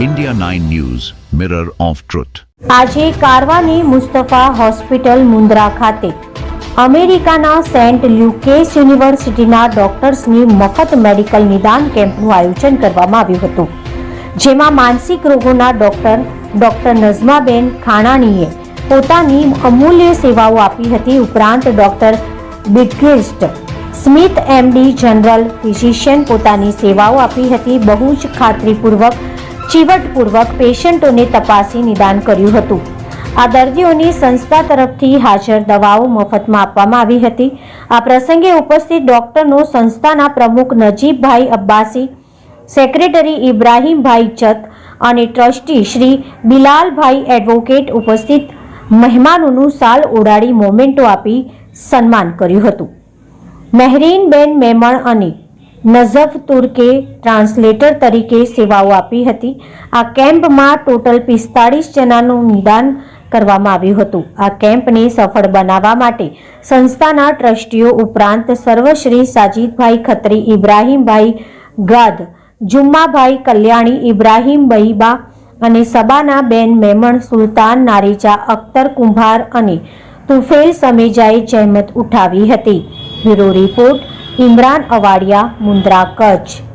India 9 News, Mirror of Truth. આજે Karvani Mustafa hospital Mundra ખાતે અમેરિકાના સેન્ટ લ્યુકેસ યુનિવર્સિટીના ડોક્ટર્સની મફત મેડિકલ નિદાન કેમ્પનું આયોજન કરવામાં આવ્યું હતું જેમાં માનસિક રોગોના ડોક્ટર ડોક્ટર નઝમાબેન ખાણાણીએ પોતાની અમૂલ્ય સેવાઓ આપી હતી ઉપરાંત ડોક્ટર બિટગેસ્ટ સ્મિથ એમડી જનરલ ફિઝિશિયન પોતાની સેવાઓ આપી હતી બહુ જ ખાતરીપૂર્વક ચીવટપૂર્વક પેશન્ટોને તપાસી નિદાન કર્યું હતું. આ દર્દીઓની સંસ્થા તરફથી હાજર દવાઓ મફતમાં આપવામાં આવી હતી. આ પ્રસંગે ઉપસ્થિત ડોક્ટરનો સંસ્થાના પ્રમુખ નજીબભાઈ અબ્બાસી, સેક્રેટરી ઇબ્રાહીમભાઈ ચત અને ટ્રસ્ટી શ્રી બિલાલભાઈ એડવોકેટ ઉપસ્થિત મહેમાનોનું સાલ ઓડાડી મોમેન્ટો આપી સન્માન કર્યું હતું. મહેરીનબેન મેમણ અને નઝફ તુર્કે ટ્રાન્સલેટર તરીકે સેવાઓ આપી હતી. આ કેમ્પમાં ટોટલ પિસ્તાળીસ જણાનું નિદાન કરવામાં આવ્યું હતું. આ કેમ્પને સફળ બનાવવા માટે સંસ્થાના ટ્રસ્ટીઓ ઉપરાંત સર્વશ્રી સાજીદભાઈ ખત્રી, ઇબ્રાહીમભાઈ ગાદ, જુમ્માભાઈ કલ્યાણી ઇબ્રાહીમ બહીબા અને સબાના બેન મેમણ, સુલતાન, નારીજા, અખ્તર કુંભાર અને તુફેલ સમેજાએ જહેમત ઉઠાવી હતી. Bureau report Imran Awadiya Mundra Kutch.